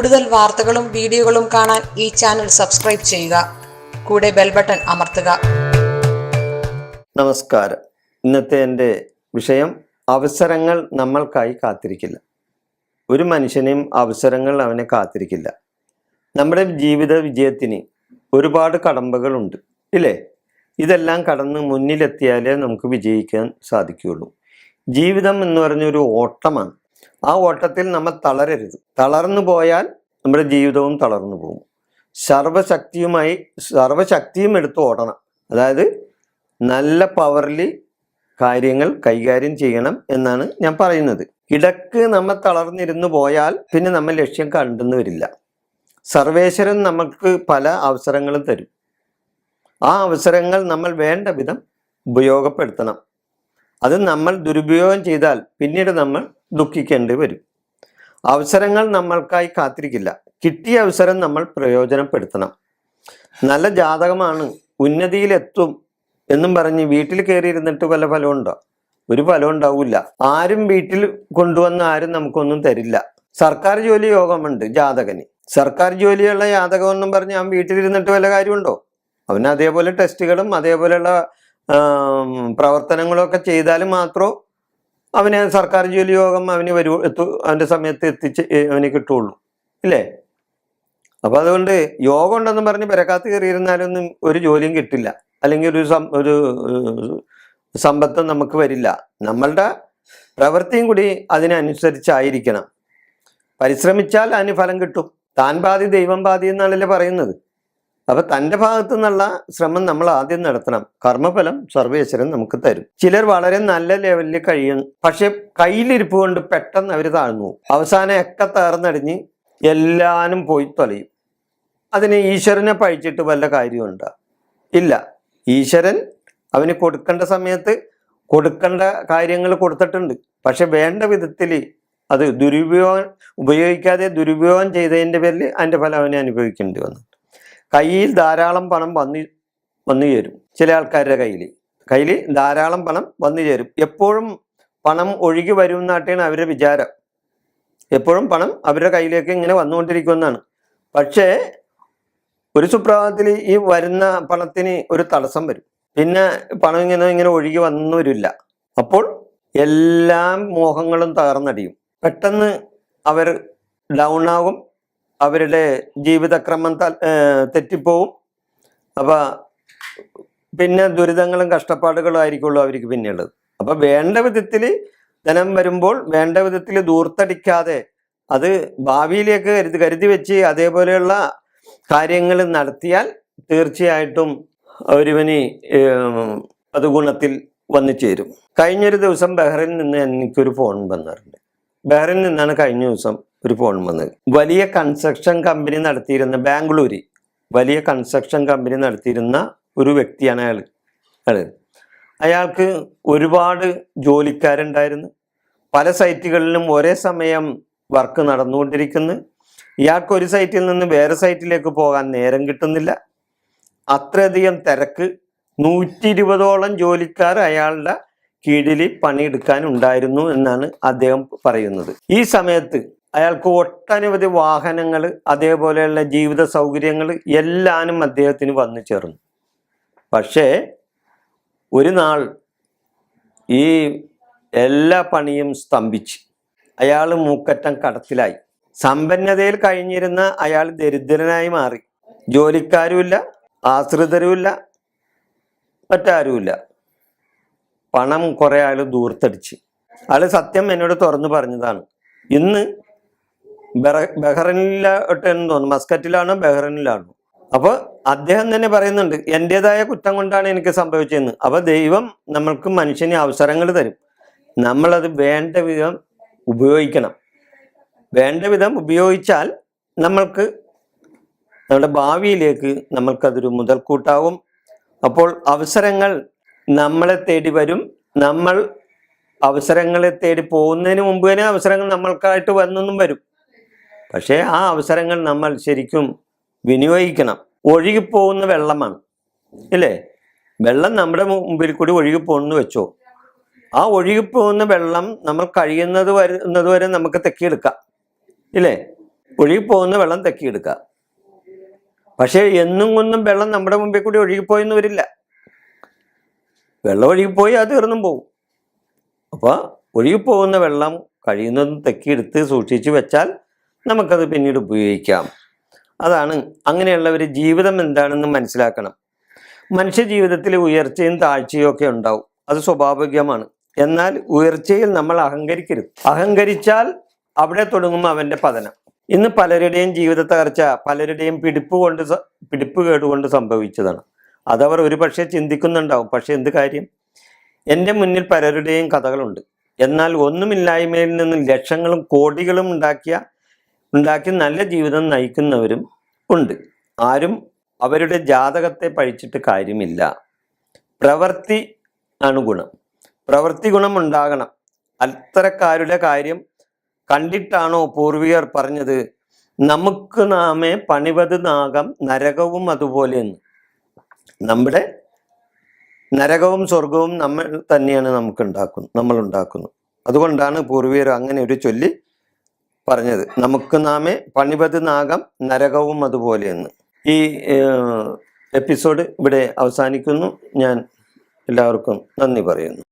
കൂടുതൽ വാർത്തകളും വീഡിയോകളും കാണാൻ ഈ ചാനൽ സബ്സ്ക്രൈബ് ചെയ്യുക. കൂടെ ബെൽ ബട്ടൺ അമർത്തുക. നമസ്കാരം. ഇന്നത്തെ എന്റെ വിഷയം അവസരങ്ങൾ നമ്മൾക്കായി കാത്തിരിക്കില്ല. ഒരു മനുഷ്യനെയും അവസരങ്ങൾ അവനെ കാത്തിരിക്കില്ല. നമ്മുടെ ജീവിത വിജയത്തിന് ഒരുപാട് കടമ്പകളുണ്ട് ഇല്ലേ? ഇതെല്ലാം കടന്ന് മുന്നിലെത്തിയാലേ നമുക്ക് വിജയിക്കാൻ സാധിക്കുകയുള്ളൂ. ജീവിതം എന്ന് പറഞ്ഞൊരു ഓട്ടമാണ്. ആ ഓട്ടത്തിൽ നമ്മൾ തളരരുത്. തളർന്നു പോയാൽ നമ്മുടെ ജീവിതവും തളർന്നു പോകും. സർവശക്തിയുമായി സർവശക്തിയും എടുത്ത് ഓടണം. അതായത് നല്ല പവറിൽ കാര്യങ്ങൾ കൈകാര്യം ചെയ്യണം എന്നാണ് ഞാൻ പറയുന്നത്. ഇടയ്ക്ക് നമ്മൾ തളർന്നിരുന്നു പോയാൽ പിന്നെ നമ്മൾ ലക്ഷ്യം കണ്ടെന്ന് വരില്ല. സർവേശ്വരൻ നമുക്ക് പല അവസരങ്ങളും തരും. ആ അവസരങ്ങൾ നമ്മൾ വേണ്ട വിധം ഉപയോഗപ്പെടുത്തണം. അത് നമ്മൾ ദുരുപയോഗം ചെയ്താൽ പിന്നീട് നമ്മൾ ദുഃഖിക്കേണ്ടി വരും. അവസരങ്ങൾ നമ്മൾക്കായി കാത്തിരിക്കില്ല. കിട്ടിയ അവസരം നമ്മൾ പ്രയോജനപ്പെടുത്തണം. നല്ല ജാതകമാണ്. ഉന്നതിയിലെത്തും എന്നും പറഞ്ഞ് വീട്ടിൽ കയറിയിരുന്നിട്ട് വല്ല ഫലമുണ്ടോ ഒരു ഫലം ഉണ്ടാവില്ല. ആരും വീട്ടിൽ കൊണ്ടുവന്ന ആരും നമുക്കൊന്നും തരില്ല. സർക്കാർ ജോലി യോഗമുണ്ട് ജാതകന്. സർക്കാർ ജോലിയുള്ള ജാതകം എന്നും പറഞ്ഞ് അവൻ വീട്ടിലിരുന്നിട്ട് വല്ല കാര്യമുണ്ടോ? അവന് അതേപോലെ ടെസ്റ്റുകളും അതേപോലെയുള്ള ആം, പ്രവർത്തനങ്ങളും ഒക്കെ ചെയ്താൽ മാത്രമേ അവന് സർക്കാർ ജോലി യോഗം അവന് വരൂ എത്തു അവന്റെ സമയത്ത് എത്തിച്ച് അവന് കിട്ടുള്ളൂ ഇല്ലേ? അപ്പൊ അതുകൊണ്ട് യോഗം ഉണ്ടെന്ന് പറഞ്ഞ് പെരക്കാത്ത് കയറിയിരുന്നാലൊന്നും ഒരു ജോലിയും കിട്ടില്ല. അല്ലെങ്കിൽ ഒരു ഒരു സമ്പത്തും നമുക്ക് വരില്ല. നമ്മളുടെ പ്രവൃത്തിയും കൂടി അതിനനുസരിച്ചായിരിക്കണം. പരിശ്രമിച്ചാൽ അതിന് ഫലം കിട്ടും. താൻ ബാധി ദൈവം ബാധി എന്നാണല്ലേ പറയുന്നത്. അപ്പൊ തന്റെ ഭാഗത്തു നിന്നുള്ള ശ്രമം നമ്മൾ ആദ്യം നടത്തണം. കർമ്മഫലം സർവേശ്വരൻ നമുക്ക് തരും. ചിലർ വളരെ നല്ല ലെവലിൽ കഴിയും. പക്ഷെ കയ്യിലിരിപ്പ് കൊണ്ട് പെട്ടെന്ന് അവർ താഴ്ന്നു. അവസാനം ഒക്കെ തകർന്നടിഞ്ഞ് എല്ലാനും പോയി തൊലയും. അതിന് ഈശ്വരനെ പഴിച്ചിട്ട് വല്ല കാര്യമുണ്ട്? ഇല്ല. ഈശ്വരൻ അവന് കൊടുക്കേണ്ട സമയത്ത് കൊടുക്കേണ്ട കാര്യങ്ങൾ കൊടുത്തിട്ടുണ്ട്. പക്ഷെ വേണ്ട വിധത്തിൽ അത് ദുരുപയോഗം ഉപയോഗിക്കാതെ ദുരുപയോഗം ചെയ്തതിന്റെ പേരിൽ അതിന്റെ ഫലം അവനെ അനുഭവിക്കേണ്ടി വന്നു. കയ്യിൽ ധാരാളം പണം വന്നു വന്നു ചേരും. ചില ആൾക്കാരുടെ കയ്യിൽ കയ്യിൽ ധാരാളം പണം വന്നു ചേരും. എപ്പോഴും പണം ഒഴുകി വരും എന്നാട്ടാണ് അവരുടെ വിചാരം. എപ്പോഴും പണം അവരുടെ കയ്യിലേക്ക് ഇങ്ങനെ വന്നുകൊണ്ടിരിക്കുമെന്നാണ്. പക്ഷേ ഒരു സുപ്രഭാതത്തിൽ ഈ വരുന്ന പണത്തിന് ഒരു തടസ്സം വരും. പിന്നെ പണം ഇങ്ങനെ ഇങ്ങനെ ഒഴുകി വന്നു വരില്ല അപ്പോൾ എല്ലാ മോഹങ്ങളും തകർന്നടിയും. പെട്ടെന്ന് അവർ ഡൗൺ ആകും. അവരുടെ ജീവിതക്രമം തെറ്റിപ്പോവും. അപ്പൊ പിന്നെ ദുരിതങ്ങളും കഷ്ടപ്പാടുകളും ആയിരിക്കുള്ളൂ അവർക്ക് പിന്നെയുള്ളത്. അപ്പൊ വേണ്ട വിധത്തിൽ ധനം വരുമ്പോൾ വേണ്ട വിധത്തിൽ ദൂർത്തടിക്കാതെ അത് ഭാവിയിലേക്ക് കരുതി കരുതി വെച്ച് അതേപോലെയുള്ള കാര്യങ്ങൾ നടത്തിയാൽ തീർച്ചയായിട്ടും ഒരുവന് അത് ഗുണത്തിൽ വന്നു ചേരും. കഴിഞ്ഞൊരു ദിവസം ബഹ്റിൽ നിന്ന് എനിക്കൊരു ഫോൺ വന്നിട്ടുണ്ട്. ബഹ്റിൽ നിന്നാണ് കഴിഞ്ഞ ദിവസം ഒരു ഫോൺ വന്നത് വലിയ കൺസ്ട്രക്ഷൻ കമ്പനി നടത്തിയിരുന്ന ബാംഗ്ലൂര്. വലിയ കൺസ്ട്രക്ഷൻ കമ്പനി നടത്തിയിരുന്ന ഒരു വ്യക്തിയാണ് അയാൾ അയാൾ അയാൾക്ക് ഒരുപാട് ജോലിക്കാരുണ്ടായിരുന്നു. പല സൈറ്റുകളിലും ഒരേ സമയം വർക്ക് നടന്നുകൊണ്ടിരിക്കുന്നു. ഇയാൾക്ക് ഒരു സൈറ്റിൽ നിന്ന് വേറെ സൈറ്റിലേക്ക് പോകാൻ നേരം കിട്ടുന്നില്ല. അത്രയധികം തിരക്ക്. നൂറ്റി ഇരുപതോളം ജോലിക്കാർ അയാളുടെ കീഴിൽ പണിയെടുക്കാൻ ഉണ്ടായിരുന്നു എന്നാണ് അദ്ദേഹം പറയുന്നത്. ഈ സമയത്ത് അയാൾക്ക് ഒട്ടനവധി വാഹനങ്ങൾ അതേപോലെയുള്ള ജീവിത സൗകര്യങ്ങൾ എല്ലാനും അദ്ദേഹത്തിന് വന്നു ചേർന്നു. പക്ഷേ ഒരു നാൾ ഈ എല്ലാ പണിയും സ്തംഭിച്ച് അയാൾ മൂക്കറ്റം കടത്തിലായി. സമ്പന്നതയിൽ കഴിഞ്ഞിരുന്ന അയാൾ ദരിദ്രനായി മാറി. ജോലിക്കാരുമില്ല ആശ്രിതരുമില്ല മറ്റാരുമില്ല. പണം കുറെ ആൾ ദൂർത്തടിച്ച്. ആൾ സത്യം എന്നോട് തുറന്നു പറഞ്ഞതാണ്. ഇന്ന് ബഹ്റൈനിലോട്ടെന്ന് തോന്നുന്നു. മസ്കറ്റിലാണോ ബഹ്റൈനിലാണോ? അപ്പോൾ അദ്ദേഹം തന്നെ പറയുന്നുണ്ട് എന്റെതായ കുറ്റം കൊണ്ടാണ് എനിക്ക് സംഭവിച്ചതെന്ന്. അപ്പോൾ ദൈവം നമ്മൾക്ക് മനുഷ്യന് അവസരങ്ങൾ തരും. നമ്മളത് വേണ്ട വിധം ഉപയോഗിക്കണം. വേണ്ട വിധം ഉപയോഗിച്ചാൽ നമ്മൾക്ക് നമ്മുടെ ഭാവിയിലേക്ക് നമ്മൾക്കതൊരു മുതൽക്കൂട്ടാവും. അപ്പോൾ അവസരങ്ങൾ നമ്മളെ തേടി വരും. നമ്മൾ അവസരങ്ങളെ തേടി പോകുന്നതിന് മുമ്പ് തന്നെ അവസരങ്ങൾ നമ്മൾക്കായിട്ട് വന്നെന്നും വരും. പക്ഷേ ആ അവസരങ്ങൾ നമ്മൾ ശരിക്കും വിനിയോഗിക്കണം. ഒഴുകിപ്പോകുന്ന വെള്ളമാണ്. ഇല്ലേ? വെള്ളം നമ്മുടെ മുമ്പിൽ കൂടി ഒഴുകിപ്പോകുന്നു വെച്ചോ. ആ ഒഴുകിപ്പോകുന്ന വെള്ളം നമ്മൾ കഴിയുന്നത് വരുന്നത് വരെ നമുക്ക് തെക്കിയെടുക്കാം. ഇല്ലേ? ഒഴുകി പോകുന്ന വെള്ളം തെക്കിയെടുക്കുക പക്ഷേ എന്നും കൊന്നും വെള്ളം നമ്മുടെ മുമ്പിൽ കൂടി ഒഴുകിപ്പോയെന്ന് വരില്ല. വെള്ളം ഒഴുകിപ്പോയി അത് തീർന്നും പോകും അപ്പോൾ ഒഴുകിപ്പോകുന്ന വെള്ളം കഴിയുന്നതും തെക്കിയെടുത്ത് സൂക്ഷിച്ച് വെച്ചാൽ നമുക്കത് പിന്നീട് ഉപയോഗിക്കാം. അതാണ് അങ്ങനെയുള്ള ഒരു ജീവിതം എന്താണെന്ന് മനസ്സിലാക്കണം. മനുഷ്യ ജീവിതത്തിൽ ഉയർച്ചയും താഴ്ചയും ഒക്കെ ഉണ്ടാവും. അത് സ്വാഭാവികമാണ്. എന്നാൽ ഉയർച്ചയിൽ നമ്മൾ അഹങ്കരിക്കരുത്. അഹങ്കരിച്ചാൽ അവിടെ തുടങ്ങും അവന്റെ പതനം. ഇന്ന് പലരുടെയും ജീവിത തകർച്ച പലരുടെയും പിടിപ്പ് കൊണ്ട് പിടിപ്പ് കേടുകൊണ്ട് സംഭവിച്ചതാണ്. അതവർ ഒരുപക്ഷെ ചിന്തിക്കുന്നുണ്ടാവും. പക്ഷെ എന്ത് കാര്യം? എന്റെ മുന്നിൽ പലരുടെയും കഥകളുണ്ട്. എന്നാൽ ഒന്നുമില്ലായ്മയിൽ നിന്ന് ലക്ഷങ്ങളും കോടികളും ഉണ്ടാക്കിയ ഉണ്ടാക്കി നല്ല ജീവിതം നയിക്കുന്നവരും ഉണ്ട്. ആരും അവരുടെ ജാതകത്തെ പഴിച്ചിട്ട് കാര്യമില്ല. പ്രവൃത്തി ആണ് ഗുണം. പ്രവൃത്തി ഗുണം ഉണ്ടാകണം. അത്തരക്കാരുടെ കാര്യം കണ്ടിട്ടാണോ പൂർവികർ പറഞ്ഞത്? നമുക്ക് നാമേ പണിവത് നാഗം നരകവും അതുപോലെ എന്ന്. നമ്മുടെ നരകവും സ്വർഗവും നമ്മൾ തന്നെയാണ് നമുക്ക് ഉണ്ടാക്കുന്നത് നമ്മൾ ഉണ്ടാക്കുന്നു. അതുകൊണ്ടാണ് പൂർവികർ അങ്ങനെ ഒരു ചൊല്ലി പറഞ്ഞത്. നമുക്ക് നാമേ പണിപത് നാഗം നരകവും അതുപോലെ എന്ന് ഈ എപ്പിസോഡ് ഇവിടെ അവസാനിക്കുന്നു. ഞാൻ എല്ലാവർക്കും നന്ദി പറയുന്നു.